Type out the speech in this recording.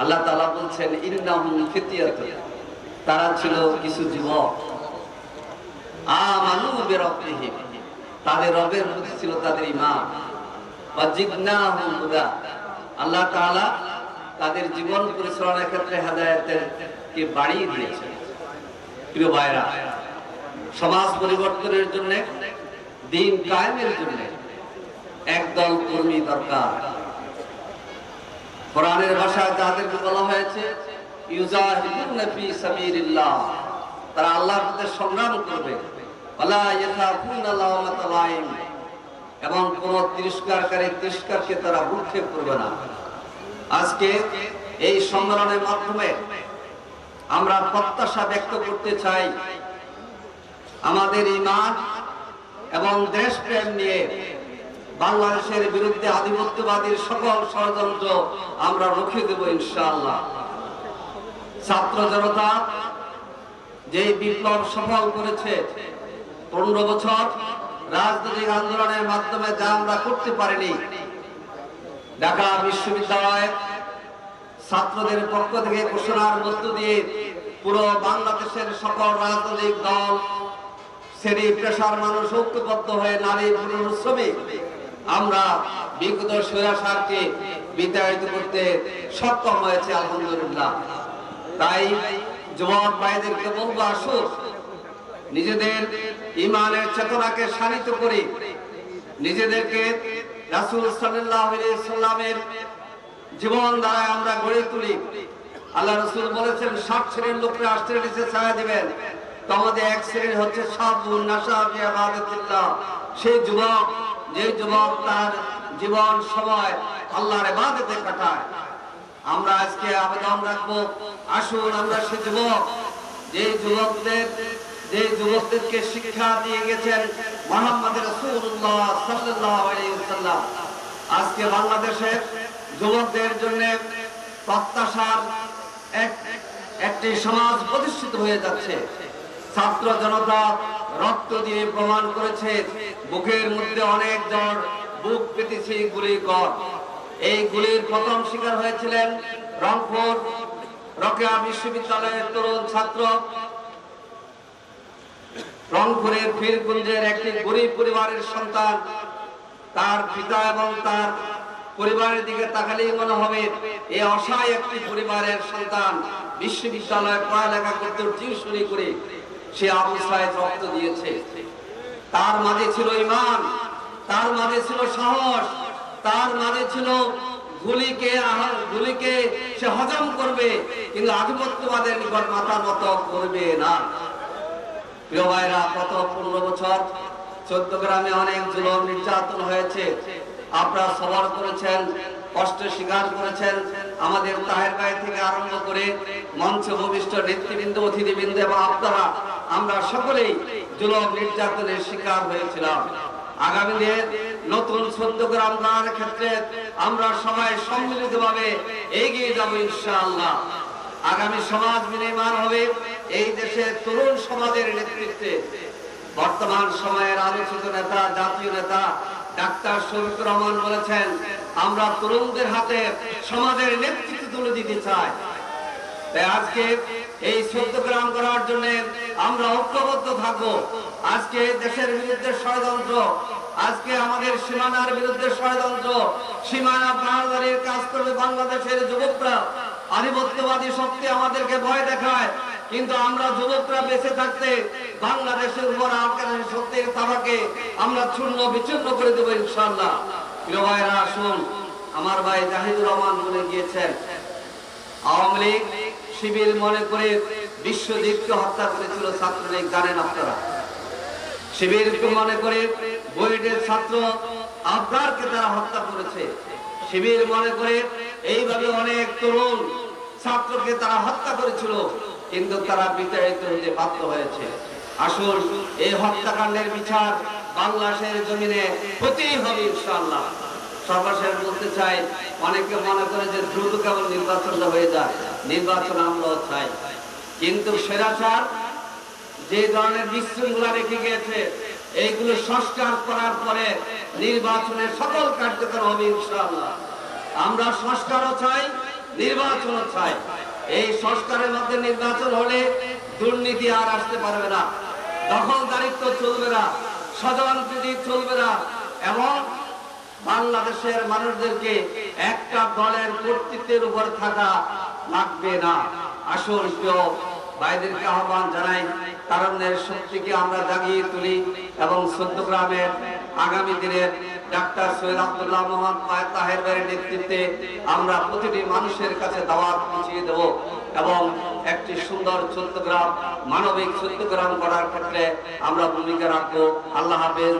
আল্লাহ তালা বলছেন তারা ছিল কিছু যুবক। তাদের রবের ছিল তাদের আল্লাহ তাদের জীবন পরিচালনার ক্ষেত্রে কে বাড়িয়ে প্রিয় ভাইরা সমাজ পরিবর্তনের জন্য, দিন কায়েমের জন্য একদল কর্মী দরকার। কোরআনের ভাষায় যাদেরকে বলা হয়েছে তারা আল্লাহর পথে সংগ্রাম করবে। এবং কোন তিরস্কারকারী তিরস্কারকে তারা ভূক্ষেপ করবে না। আজকে এই সম্মেলনের মাধ্যমে আমরা প্রত্যাশা ব্যক্ত করতে চাই, আমাদের ইমান এবং দেশপ্রেম নিয়ে বাংলাদেশের বিরুদ্ধে আধিপত্যবাদীর সকল ষড়যন্ত্র আমরা রুখে দেব ইনশাআল্লাহ। ছাত্র জনতা যে বিপ্লব সফল করেছে, পনেরো বছর রাজনৈতিক আন্দোলনের মাধ্যমে যা আমরা করতে পারিনি, ঢাকা বিশ্ববিদ্যালয়ে ছাত্রদের পক্ষ থেকে ঘোষণার মধ্য দিয়ে পুরো বাংলাদেশের সকল রাজনৈতিক দল, শ্রেণি পেশার মানুষ ঐক্যবদ্ধ হয়ে নারী পুরুষ শ্রমিক আমরা বিগত স্বৈরাচারকে বিতাড়িত করতে সক্ষম হয়েছে, আলহামদুলিল্লাহ। তাই যুবক ভাইদেরকে বলব, আসুক, নিজেদের ইমানের চেতনাকে শানিত করে। নিজেদেরকে রাসূল সাল্লামের জীবন দ্বারা আমরা গড়ে তুলি। আল্লাহ রসুল বলেছেন ষাট শ্রেণির লোকরা আট শ্রেণির নিচে ছায়া দিবেন। তোমাদের এক শ্রেণি হচ্ছে বিয়া বাদাতিল্লাহ সেই যুবক যে যুবক তার জীবন সময় আল্লাহর ইবাদতে কাটায়। আমরা আজকে আবেদন রাখব, আসুন আমরা সে যুবক, যে যুবকদের, যে যুবকদেরকে শিক্ষা দিয়ে গেছেন মোহাম্মদ রাসূলুল্লাহ সাল্লাল্লাহু আলাইহি ওয়াসাল্লাম। আজকে বাংলাদেশের যুবকদের জন্য প্রত্যাশার এক, একটি সমাজ প্রতিষ্ঠিত হয়ে যাচ্ছে। ছাত্র জনতা রক্ত দিয়ে প্রমাণ করেছে বুকের মধ্যে অনেক জ্বর, বুক পেতেছে গুলি কর। এই গুলির প্রথম শিকার হয়েছিলেন রংপুর রকেয়া বিশ্ববিদ্যালয়ের তরুণ ছাত্র। রংপুরের ফিরকুঞ্জের একটি গরিব পরিবারের সন্তান। তার পিতা এবং তার পরিবারের দিকে তাকালেই মনে হবে এই অসহায় একটি পরিবারের সন্তান। বিশ্ববিদ্যালয়ে পড়ালেখা করতে টিউশনি করে সে আবু সাহেব রক্ত দিয়েছে। তার মাঝে ছিল ইমান, তার মাঝে ছিল সাহস, তার মাঝে ছিল গুলিকে গুলিকে সে হজম করবে, কিন্তু আধিপত্যবাদের নিকট মাথা নত করবে না। প্রিয় ভাইরা, গত পনেরো বছর চোদ্দ গ্রামে অনেক জুলম নির্যাতন হয়েছে। আপনারা সবার করেছেন, কষ্ট স্বীকার করেছেন। আমাদের তাহের গায়ে থেকে আরম্ভ করে মঞ্চ ভূমিষ্ঠ নেতৃবৃন্দ, অতিথিবৃন্দ এবং আপনারা আমরা সকলেই জুলম নির্যাতনের শিকার হয়েছিলাম। আগামী দিনে নতুন চোদ্দ গ্রাম গড়ার ক্ষেত্রে আমরা সবাই সম্মিলিতভাবে এগিয়ে যাব ইনশাআল্লাহ। আগামী সমাজ বিনির্মাণ হবে এই দেশের তরুণ সমাজের নেতৃত্বে। বর্তমান সময়ের আলোচিত নেতা, জাতীয় নেতা ডাক্তার শফিক রহমান বলেছেন, আমরা তরুণদের হাতে সমাজের নেতৃত্ব তুলে দিতে চাই। আজকে এই করার জন্য আমরা ঐক্যবদ্ধ থাকব। আজকে দেশের বিরুদ্ধে ষড়যন্ত্র, আজকে আমাদের সীমানার বিরুদ্ধে ষড়যন্ত্র, সীমানা কাজ করবে বাংলাদেশের যুবকরা। আধিপত্যবাদী শক্তি আমাদেরকে ভয় দেখায়, কিন্তু আমরা যুবকরা বেঁচে থাকতে বাংলাদেশের উপর আফগানের শক্তির তাবাকে আমরা চূর্ণ বিচূর্ণ করে দেবো ইনশাল্লাহ প্রিয় আসুন, আমার ভাই জাহিদুর রহমান বলে গিয়েছেন আওয়ামী লীগ, শিবির মনে করে হত্যা করেছিল ছাত্রলীগ জানেন আপনারা? শিবিরকে মনে করে ছাত্র আবদারকে তারা হত্যা করেছে। শিবির মনে করে এইভাবে অনেক তরুণ ছাত্রকে তারা হত্যা করেছিল, কিন্তু তারা বিতাড়িত হতে বাধ্য হয়েছে। আসুন, এই হত্যাকাণ্ডের বিচার বাংলাদেশের জমিনে হতেই হবে ইনশাআল্লাহ সর্বশেষ বলতে চাই, অনেকে মনে করে যে দ্রুত কেবল নির্বাচনটা হয়ে যায় নির্বাচন আমরাও চাই। কিন্তু সেরাচার যে ধরনের বিশৃঙ্খলা রেখে গিয়েছে, এইগুলো সংস্কার করার পরে নির্বাচনের সকল কার্যক্রম হবে ইনশাআল্লাহ। আমরা সংস্কারও চাই নির্বাচন চাই। এই সংস্কারের মধ্যে নির্বাচন হলে দুর্নীতি আর আসতে পারবে না। দখলদারিত্ব চলবে না, স্বজনপ্রীতি চলবে না, এবং বাংলাদেশের মানুষদেরকে একটা দলের কর্তৃত্বের উপর থাকা লাগবে না। আসল ভাইদেরকে আহ্বান জানাই তারুণ্যের শক্তিকে আমরা জাগিয়ে তুলি এবং চোদ্দগ্রামের আগামী দিনের ডাক্তার সৈয়দ আব্দুল্লাহ মোহাম্মদ তাহের নেতৃত্বে আমরা প্রতিটি মানুষের কাছে দাওয়াত পৌঁছিয়ে দেব এবং একটি সুন্দর চোদ্দগ্রাম মানবিক চোদ্দগ্রাম করার ক্ষেত্রে আমরা ভূমিকা রাখব। আল্লাহ হাফেজ।